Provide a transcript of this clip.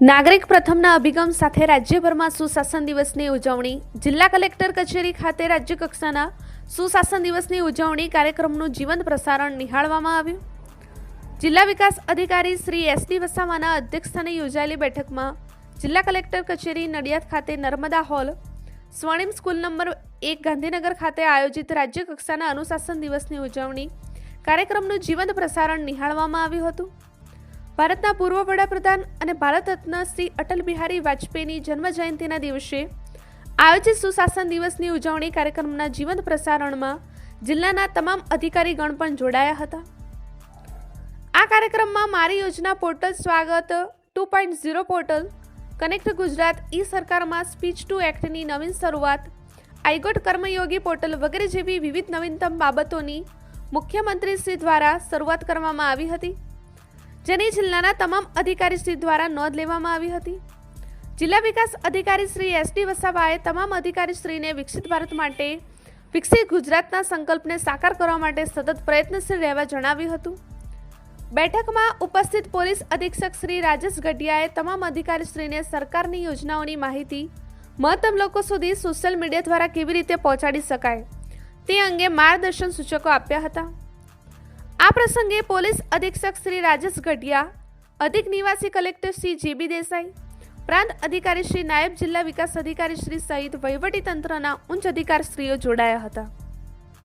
નાગરિક પ્રથમના અભિગમ સાથે રાજ્યભરમાં સુશાસન દિવસની ઉજવણી. જિલ્લા કલેક્ટર કચેરી ખાતે રાજ્ય કક્ષાના સુશાસન દિવસની ઉજવણી કાર્યક્રમનું જીવંત પ્રસારણ નિહાળવામાં આવ્યું. જિલ્લા વિકાસ અધિકારી શ્રી એસ ડી વસાવાના અધ્યક્ષસ્થાને યોજાયેલી બેઠકમાં જિલ્લા કલેક્ટર કચેરી નડિયાદ ખાતે Narmada hall, Swarnim school number એક ગાંધીનગર ખાતે આયોજિત રાજ્ય કક્ષાના અનુશાસન દિવસની ઉજવણી કાર્યક્રમનું જીવંત પ્રસારણ નિહાળવામાં આવ્યું હતું. ભારતના પૂર્વ વડાપ્રધાન અને ભારત રત્ન શ્રી અટલ બિહારી વાજપેયીની જન્મ જયંતિના દિવસે આયોજિત સુશાસન દિવસની ઉજવણી કાર્યક્રમના જીવંત પ્રસારણમાં જિલ્લાના તમામ અધિકારીગણ પણ જોડાયા હતા. આ કાર્યક્રમમાં મારી યોજના portal Swagat two point zero portal, connect Gujarat E સરકારમાં સ્પીચ ટુ એક્ટની નવીન શરૂઆત, આઈગોટ કર્મયોગી પોર્ટલ વગેરે જેવી વિવિધ નવીનતમ બાબતોની મુખ્યમંત્રી શ્રી દ્વારા શરૂઆત કરવામાં આવી હતી. જેની જિલ્લાના તમામ અધિકારીશ્રી દ્વારા નોંધ લેવામાં આવી હતી. જિલ્લા વિકાસ અધિકારી શ્રી એસ ડી વસાવાએ તમામ અધિકારીશ્રીને વિકસિત ભારત માટે વિકસિત ગુજરાતના સંકલ્પને સાકાર કરવા માટે સતત પ્રયત્નશીલ રહેવા જણાવ્યું હતું. બેઠકમાં ઉપસ્થિત પોલીસ અધિક્ષક શ્રી રાજેશ ગઢિયાએ તમામ અધિકારીશ્રીને સરકારની યોજનાઓની માહિતી મહત્તમ લોકો સુધી સોશિયલ મીડિયા દ્વારા કેવી રીતે પહોંચાડી શકાય તે અંગે માર્ગદર્શન સૂચકો આપ્યા હતા. પ્રસંગે પોલીસ અધિક્ષક શ્રી રાજેશ ગઢિયા, અધિક નિવાસી કલેક્ટર શ્રી જેબી દેસાઈ, પ્રાંત અધિકારી શ્રી નાયબ જિલ્લા વિકાસ અધિકારી શ્રી સહિત વહીવટી તંત્રના ઉચ્ચ અધિકારીશ્રીઓ જોડાયા હતા.